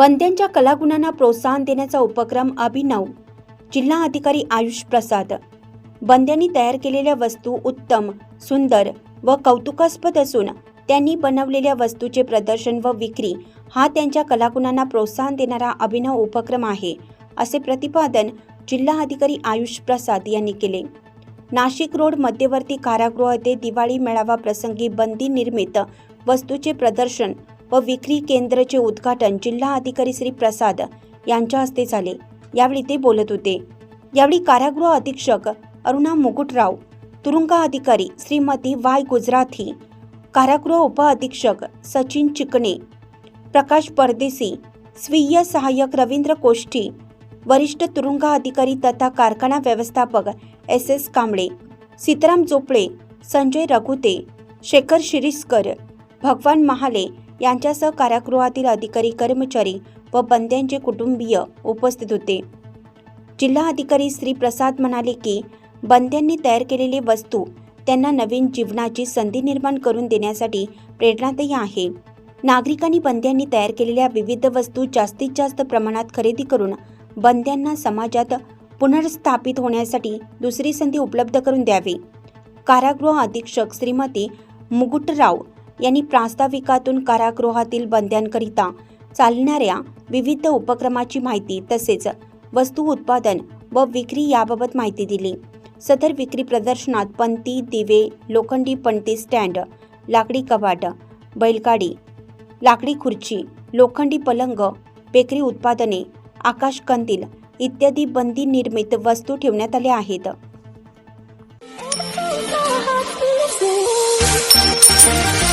बंद्यांच्या कलागुणांना प्रोत्साहन देण्याचा उपक्रम अभिनव जिल्हा अधिकारी आयुष प्रसाद. बंद्यांनी तयार केलेल्या वस्तू उत्तम सुंदर व कौतुकास्पद असून त्यांनी बनवलेल्या वस्तूचे प्रदर्शन व विक्री हा त्यांच्या कलागुणांना प्रोत्साहन देणारा अभिनव उपक्रम आहे असे प्रतिपादन जिल्हा अधिकारी आयुष प्रसाद यांनी केले. नाशिक रोड मध्यवर्ती कारागृह येथे दिवाळी मेळावा प्रसंगी बंदी निर्मित वस्तूचे प्रदर्शन व विक्री केंद्राचे उद्घाटन जिल्हा अधिकारी श्री प्रसाद यांच्या हस्ते झाले. यावेळी ते बोलत होते. यावेळी कारागृह अधीक्षक अरुणा मुकुटराव तुरुंग अधिकारी श्रीमती वाय गुजराथी कारागृह उप अधीक्षक सचिन चिकणे प्रकाश परदेसी स्वीय सहाय्यक रवींद्र कोष्टी वरिष्ठ तुरुंग अधिकारी तथा कारखाना व्यवस्थापक एस एस कांबळे सीताराम चोपडे संजय रघुते शेखर शिरीसकर भगवान महाले यांच्यासह कारागृहातील अधिकारी कर्मचारी व बंद्यांचे कुटुंबीय उपस्थित होते. जिल्हा अधिकारी श्री प्रसाद म्हणाले की बंद्यांनी तयार केलेली वस्तू त्यांना नवीन जीवनाची संधी निर्माण करून देण्यासाठी प्रेरणादायी आहे. नागरिकांनी बंद्यांनी तयार केलेल्या विविध वस्तू जास्तीत जास्त प्रमाणात खरेदी करून बंद्यांना समाजात पुनर्स्थापित होण्यासाठी दुसरी संधी उपलब्ध करून द्यावी. कारागृह अधीक्षक श्रीमती मुकुटराव यांनी प्रास्ताविकातून कारागृहातील बंद्यांकरिता चालणाऱ्या विविध उपक्रमाची माहिती तसेच वस्तू उत्पादन व विक्री याबाबत माहिती दिली सदर विक्री प्रदर्शनात पंती दिवे लोखंडी पणती स्टँड लाकडी कबाट बैलगाडी लाकडी खुर्ची लोखंडी पलंग बेकरी उत्पादने आकाश कंदील इत्यादी बंदी निर्मित वस्तू ठेवण्यात आल्या आहेत Thank you.